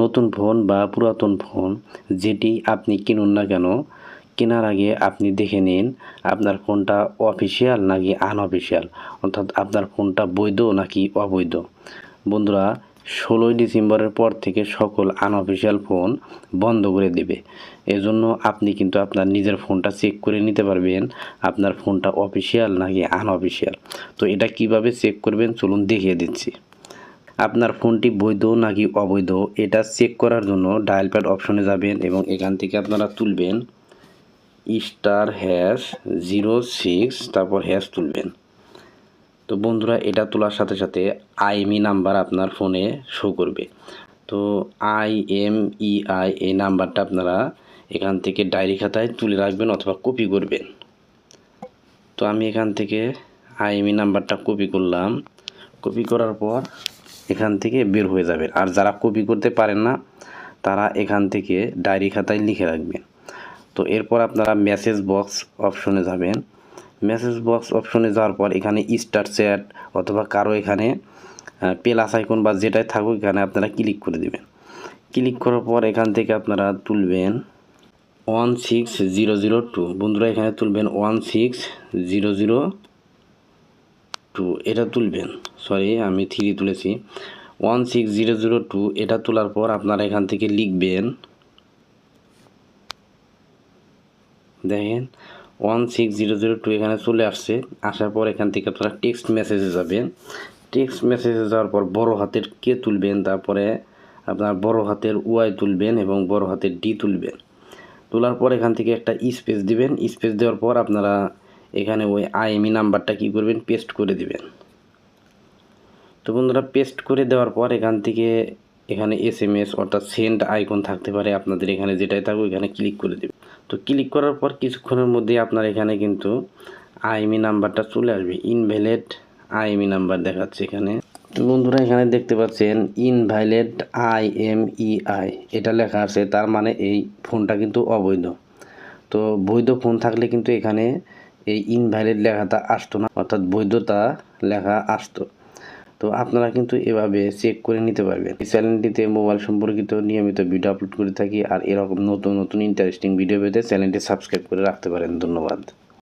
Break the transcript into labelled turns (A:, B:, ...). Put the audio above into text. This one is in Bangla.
A: নতুন ফোন বা পুরাতন ফোন যেটি আপনি কিনুন না কেন, কেনার আগে আপনি দেখে নিন আপনার ফোনটা অফিসিয়াল নাকি আনঅফিসিয়াল, অর্থাৎ আপনার ফোনটা বৈধ নাকি অবৈধ। বন্ধুরা, ষোলোই ডিসেম্বরের পর থেকে সকল আনঅফিসিয়াল ফোন বন্ধ করে দেবে। এজন্য আপনি কিন্তু আপনার নিজের ফোনটা চেক করে নিতে পারবেন আপনার ফোনটা অফিসিয়াল নাকি আনঅফিসিয়াল। তো এটা কীভাবে চেক করবেন? চলুন দেখিয়ে দিচ্ছি। আপনার ফোনটি বৈধ নাকি অবৈধ, এটা চেক করার জন্য ডায়াল প্যাড অপশনে যাবেন এবং এখান থেকে আপনারা তুলবেন স্টার হ্যাশ জিরো সিক্স তারপর হ্যাশ তুলবেন। তো বন্ধুরা, এটা তোলার সাথে সাথে আইএমই নাম্বার আপনার ফোনে শো করবে। তো আই এম ই আই এই নাম্বারটা আপনারা এখান থেকে ডায়েরি খাতায় তুলে রাখবেন অথবা কপি করবেন। তো আমি এখান থেকে আইএমই নাম্বারটা কপি করলাম। কপি করার পর এখান থেকে বের হয়ে যাবেন। আর যারা কপি করতে পারেন না, তারা এখান থেকে ডায়েরি খাতায় লিখে রাখবেন। তো এরপর আপনারা মেসেজ বক্স অপশনে যাবেন। মেসেজ বক্স অপশনে যাওয়ার পর এখানে স্টার চ্যাট অথবা কারও এখানে প্লাস আইকন বা যেটাই থাকুক এখানে আপনারা ক্লিক করে দেবেন। ক্লিক করার পর এখান থেকে আপনারা তুলবেন one six zero zero two বন্ধুরা, এখানে তুলবেন one six zero zero two, এটা তুলবেন। সরি আমি থ্রি তুলেছি। One six zero zero two এটা তোলার পর আপনারা এখান থেকে লিখবেন। দেখেন one six zero zero two এখানে চলে আসছে। আসার পর এখান থেকে আপনারা টেক্সট মেসেজে যাবেন। টেক্সট মেসেজে যাওয়ার পর বড় হাতের কে তুলবেন, তারপরে আপনার বড় হাতের ওয়াই তুলবেন এবং বড় হাতের ডি তুলবেন। তোলার পর এখান থেকে একটা স্পেস দিবেন। স্পেস দেওয়ার পর আপনারা এখানে ওই আইএমই নাম্বারটা কী করবেন? পেস্ট করে দিবেন। তো বন্ধুরা, পেস্ট করে দেওয়ার পর এখান থেকে এখানে এস এম এস অর্থাৎ সেন্ড আইকন থাকতে পারে আপনাদের এখানে যেটাই থাকুক, এখানে ক্লিক করে দেবেন। তো ক্লিক করার পর কিছুক্ষণের মধ্যেই আপনার এখানে কিন্তু আইএমই নাম্বারটা চলে আসবে। ইনভ্যালিড আইএমই নাম্বার দেখাচ্ছে এখানে। তো বন্ধুরা, এখানে দেখতে পাচ্ছেন invalid I M E I. এটা লেখা আছে, তার মানে এই ফোনটা কিন্তু অবৈধ। তো বৈধ ফোন থাকলে কিন্তু এখানে এই ইনভ্যালিড লেখাটা আসতো না, অর্থাৎ বৈধতা লেখা আসতো। তো আপনারা কিন্তু এভাবে চেক করে নিতে পারবেন। এই চ্যানেলটিতে মোবাইল সম্পর্কিত নিয়মিত ভিডিও আপলোড করে থাকি আর এরকম নতুন নতুন ইন্টারেস্টিং ভিডিও পেতে চ্যানেলটি সাবস্ক্রাইব করে রাখতে পারেন। ধন্যবাদ।